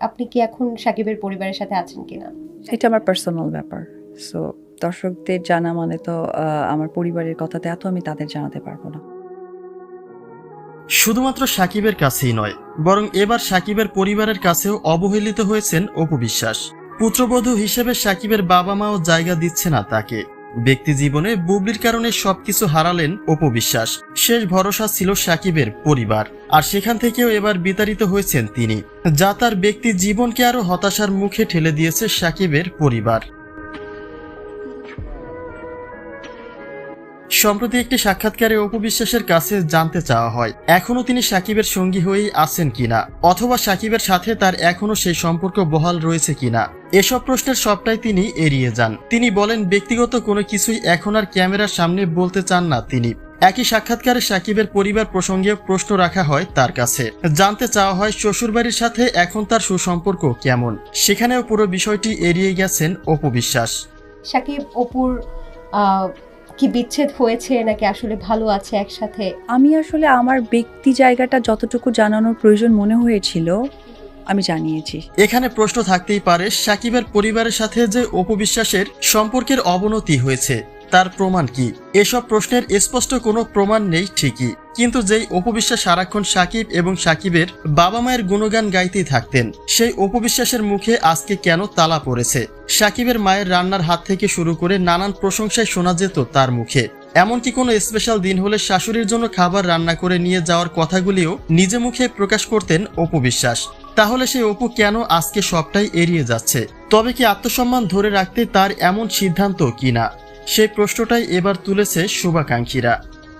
আপনি কি এখন সাকিবের পরিবারের সাথে আছেন কিনা? এটা আমার পার্সোনাল ব্যাপার। সো দর্শকদের জানা মানে তো আহ, আমার পরিবারের কথাতে এত আমি তাদের জানাতে পারব না। শুধুমাত্র সাকিবের কাছেই নয় বরং এবার সাকিবের পরিবারের কাছেও অবহেলিত হয়েছেন অপু বিশ্বাস। পুত্রবধূ হিসেবে সাকিবের বাবা মাও জায়গা দিচ্ছে না তাকে। ব্যক্তি জীবনে বুবলির কারণে সবকিছু হারালেন অপু বিশ্বাস। শেষ ভরসা ছিল সাকিবের পরিবার। আর সেখান থেকেও এবার বিতাড়িত হয়েছেন তিনি, যা তার ব্যক্তি জীবনকে আরও হতাশার মুখে ঠেলে দিয়েছে সাকিবের পরিবার। সম্প্রতি একটি সাক্ষাৎকারে অপু বিশ্বাসের কাছে জানতে চাওয়া হয় এখনও তিনি সাকিবের সঙ্গী হয়েই আছেন কিনা, অথবা সাকিবের সাথে তার এখনও সেই সম্পর্ক বহাল রয়েছে কিনা। এসব প্রশ্নের সবটাই তিনি এড়িয়ে যান। তিনি বলেন ব্যক্তিগত কোনো কিছুই এখন আর ক্যামেরার সামনে বলতে চান না তিনি। একই সাক্ষাৎকারে সাকিবের পরিবার প্রসঙ্গে প্রশ্ন রাখা হয় তার কাছে। জানতে চাওয়া হয় শ্বশুরবাড়ির সাথে এখন তার সুসম্পর্ক কেমন। সেখানেও পুরো বিষয়টি এড়িয়ে গেছেন অপু বিশ্বাস। সাকিব অপুর কি বিচ্ছেদ হয়েছে নাকি আসলে ভালো আছে একসাথে? আমি আসলে আমার ব্যক্তি জায়গাটা যতটুকু জানানোর প্রয়োজন মনে হয়েছিল আমি জানিয়েছি। এখানে প্রশ্ন থাকতেই পারে সাকিবের পরিবারের সাথে যে অপবিশ্বাসের সম্পর্কের অবনতি হয়েছে, তার প্রমাণ কি? এসব প্রশ্নের স্পষ্ট কোনো প্রমাণ নেই ঠিকই, কিন্তু যেই অপবিশ্বাস সারাক্ষণ সাকিব এবং সাকিবের বাবা মায়ের গুণগান গাইতেই থাকতেন, সেই অপবিশ্বাসের মুখে আজকে কেন তালা পড়েছে? সাকিবের মায়ের রান্নার হাত থেকে শুরু করে নানান প্রশংসায় শোনা যেত তার মুখে। এমনকি কোনো স্পেশাল দিন হলে শাশুড়ির জন্য খাবার রান্না করে নিয়ে যাওয়ার কথাগুলিও নিজে মুখে প্রকাশ করতেন অপবিশ্বাস তাহলে সেই অপু কেন আজকে সবটাই এড়িয়ে যাচ্ছে? তবে কি আত্মসম্মান ধরে রাখতে তার এমন সিদ্ধান্ত কিনা? সেই প্রশ্নটাই এবার তুলেছে শুভাকাঙ্ক্ষীরা।